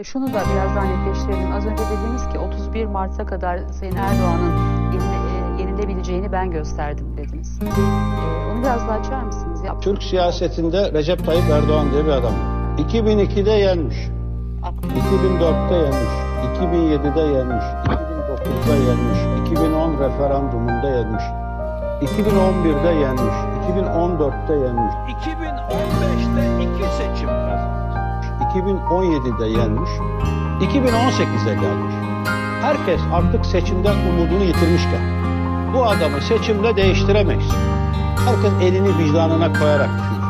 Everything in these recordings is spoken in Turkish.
Ee, şunu da biraz daha netleştirelim. Az önce dediniz ki 31 Mart'a kadar Sayın Erdoğan'ın e, yenilebileceğini ben gösterdim dediniz. Ee, onu biraz daha açar mısınız? Ya, Türk siyasetinde Recep Tayyip Erdoğan diye bir adam. 2002'de yenmiş. 2004'te yenmiş. 2007'de yenmiş. 2009'da yenmiş. 2010 referandumunda yenmiş. 2011'de yenmiş. 2014'te yenmiş. 2015'te iki seçim kazandı. 2017'de yenmiş. 2018'e gelmiş. Herkes artık seçimden umudunu yitirmişken bu adamı seçimle değiştiremeyiz. Herkes elini vicdanına koyarak düşünsün.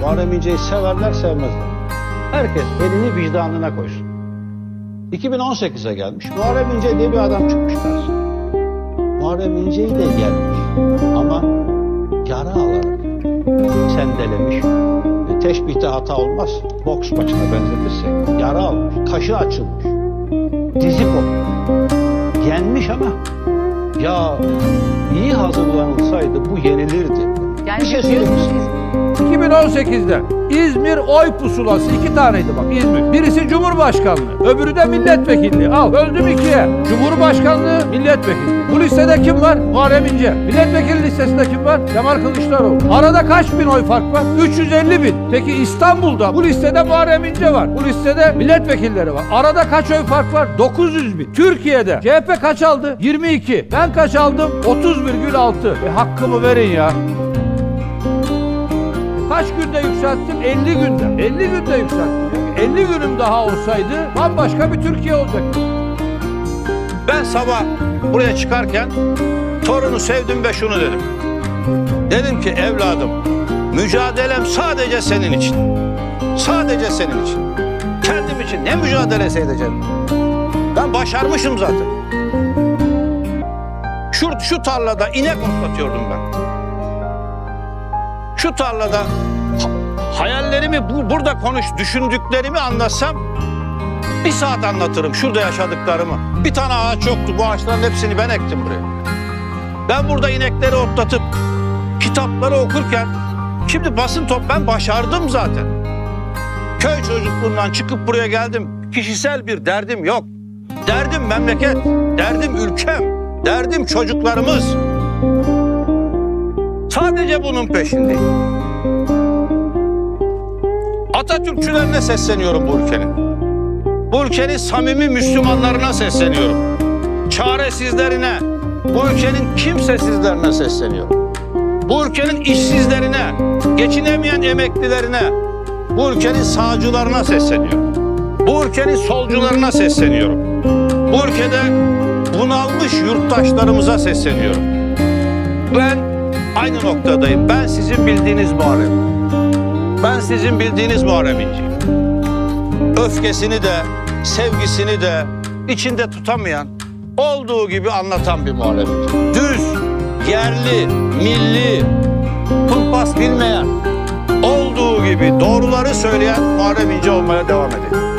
Muharrem İnce'yi severler sevmezler. Herkes elini vicdanına koysun. 2018'e gelmiş. Muharrem İnce diye bir adam çıkmış karşısına. Muharrem İnce'yi de gelmiş. Ama yara alarak sendelemiş. Teşbihte hata olmaz. Boks maçına benzetirsek. Yara almış, kaşı açılmış. Dizi kopmuş. Yenmiş ama ya iyi hazırlanılsaydı bu yenilirdi. Mi? diyorsunuz 2018'de İzmir oy pusulası iki taneydi bak İzmir. Birisi Cumhurbaşkanlığı, öbürü de milletvekilliği. Al öldüm ikiye. Cumhurbaşkanlığı, milletvekilliği. Bu listede kim var? Muharrem İnce. Milletvekili listesinde kim var? Kemal Kılıçdaroğlu. Arada kaç bin oy fark var? 350 bin. Peki İstanbul'da bu listede Muharrem İnce var. Bu listede milletvekilleri var. Arada kaç oy fark var? 900 bin. Türkiye'de CHP kaç aldı? 22. Ben kaç aldım? 30,6. E hakkımı verin ya. Kaç günde yükselttim? 50 günde. 50 günde yükselttim. 50 günüm daha olsaydı bambaşka bir Türkiye olacaktı. Ben sabah buraya çıkarken torunu sevdim ve şunu dedim. Dedim ki evladım mücadelem sadece senin için. Sadece senin için. Kendim için ne mücadelesi edeceğim? Ben başarmışım zaten. Şu, şu tarlada inek otlatıyordum ben. Şu tarlada ha- hayallerimi bu, burada konuş, düşündüklerimi anlatsam bir saat anlatırım şurada yaşadıklarımı. Bir tane ağaç yoktu. Bu ağaçların hepsini ben ektim buraya. Ben burada inekleri otlatıp kitapları okurken şimdi basın top ben başardım zaten. Köy çocukluğundan çıkıp buraya geldim. Kişisel bir derdim yok. Derdim memleket, derdim ülkem, derdim çocuklarımız. Sadece bunun peşindeyim. Atatürkçülerine sesleniyorum bu ülkenin. Bu ülkenin samimi Müslümanlarına sesleniyorum. Çaresizlerine, bu ülkenin kimsesizlerine sesleniyorum. Bu ülkenin işsizlerine, geçinemeyen emeklilerine, bu ülkenin sağcılarına sesleniyorum. Bu ülkenin solcularına sesleniyorum. Bu ülkede bunalmış yurttaşlarımıza sesleniyorum. Ben aynı noktadayım. Ben sizin bildiğiniz Muharrem. Ben sizin bildiğiniz Muharrem İnce'yim öfkesini de, sevgisini de içinde tutamayan, olduğu gibi anlatan bir Muharrem İnce. Düz, yerli, milli, kumpas bilmeyen, olduğu gibi doğruları söyleyen Muharrem İnce olmaya devam edecek.